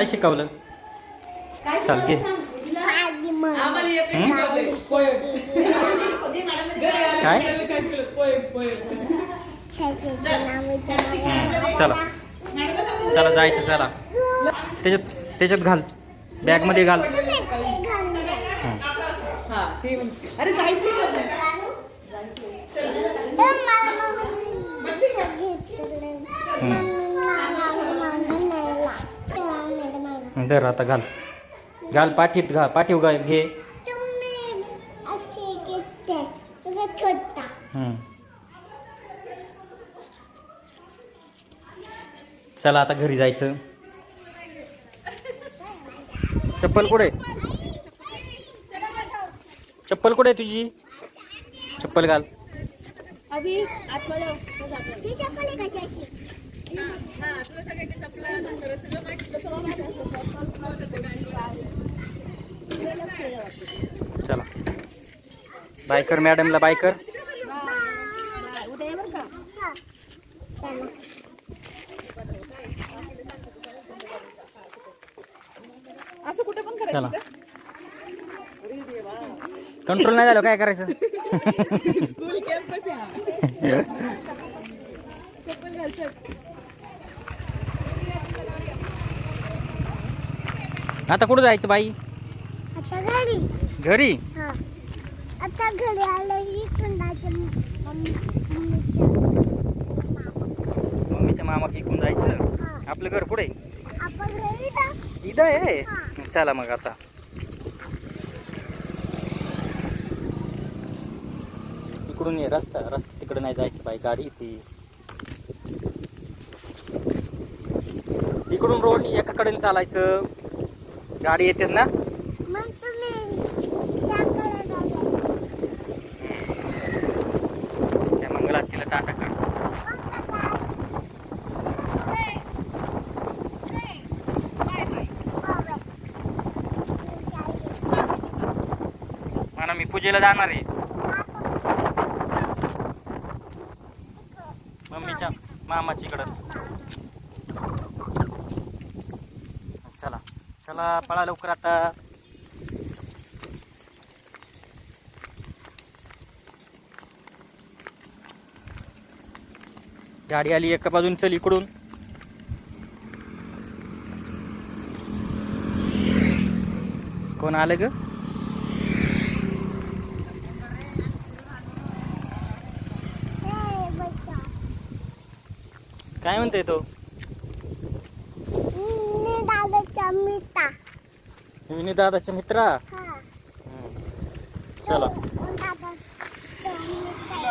काय शिकवलं? चाल घे. काय? हम्म, चला चला. जायचं चला. त्याच्यात त्याच्यात घाल. बॅगमध्ये घाल. अरे दर आता घाल. घाल पाठीत घाल पाठीव घाल घे. छोटा. हम्म. चला आता घरी जायचं. चप्पल कुठे? चप्पल कुठे तुझी? चप्पल घाल. ही चप्पल आहे कशाची चला बाय कर मॅडमला बाय कर. उद्या ये बरं का असं कुठे पण चला. करायचं कंट्रोल नाही झालं काय करायचं? स्कूल कॅम्पस आहे. चप्पल घाल चल. आता कुठं जायचं बाई? आता घरी? घरी आलं की कुंडाच्या मम्मी मम्मीच्या मामा इकून जायचं? आपलं घर कुठे? आपण घरी जा. इथं आहे? चला मग आता. इकडून ये रस्ता रस्ता तिकडे नाही जायचं बाई गाडी ती. इकडून रोड एकाकडे चालायचं. गाडी येतेच ना? ना मी पूजेला जाणार आहे. मम्मीच्या मामाचीकडं चला चला पळा लवकर आता. गाडी आली एका बाजून चल इकडून. कोण आलं ग? काय म्हणते तो? दादाचा मिठा विनी दादाचा मित्रा? हा. हम्म. चला. दादा मिठा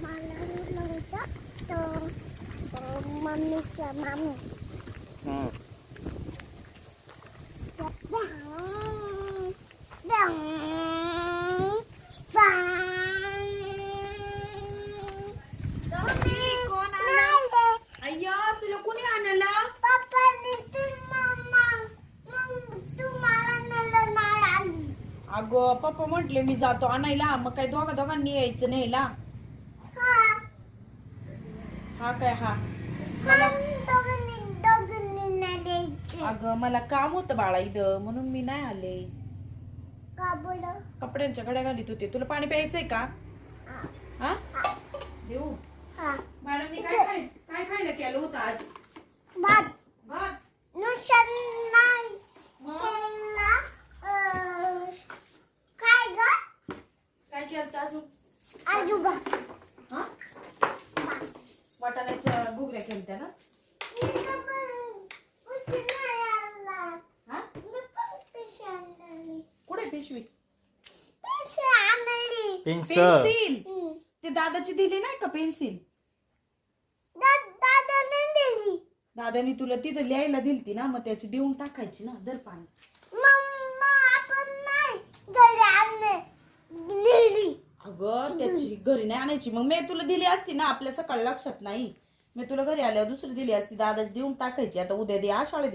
मला नव्हतं तो मम्मीच्या मामी हम्म. कोण आलं? अय्या तुला कोणी आणलं अगं पप्पा म्हटले मी जातो आणायला. मग काय दोघा दोघांनी यायचं न्यायला? हा. काय हा. अगं मला काम होतं बाळा इथं म्हणून मी नाही आले. कपड्यांच्या घड्या घालीत होते. तुला पाणी प्यायचंय का? हा. देऊ. मॅडमनी काय खाय काय खायला केलं होतं आज भात भात नुसतं नाही मग त्यांना, अं, काय ग काय केलं अजून आजोबा हा वाटाण्याच्या घुगऱ्या केलत्या ना मी पण उशीर नाही आला. हा मी पण कुठे पिशवी पिशवी आणली. पेन्सिल. ते दादाची दिली नाही का पेन्सिल दा- दादाने दिली. दादानी तुला तिथं लिहायला दिलती ना मग त्याची देऊन टाकायची ना दर पाणी मम्मा आपण नाही घरी आणले. दिली. अगं त्याची घरी नाही आणायची मग मी तुला दिली असती ना आपल्या सकाळ लक्षात नाही मी तुला घरी आल्यावर दुसरी दिली असती दादाची देऊन टाकायची. आता उद्या दे आ शाळेत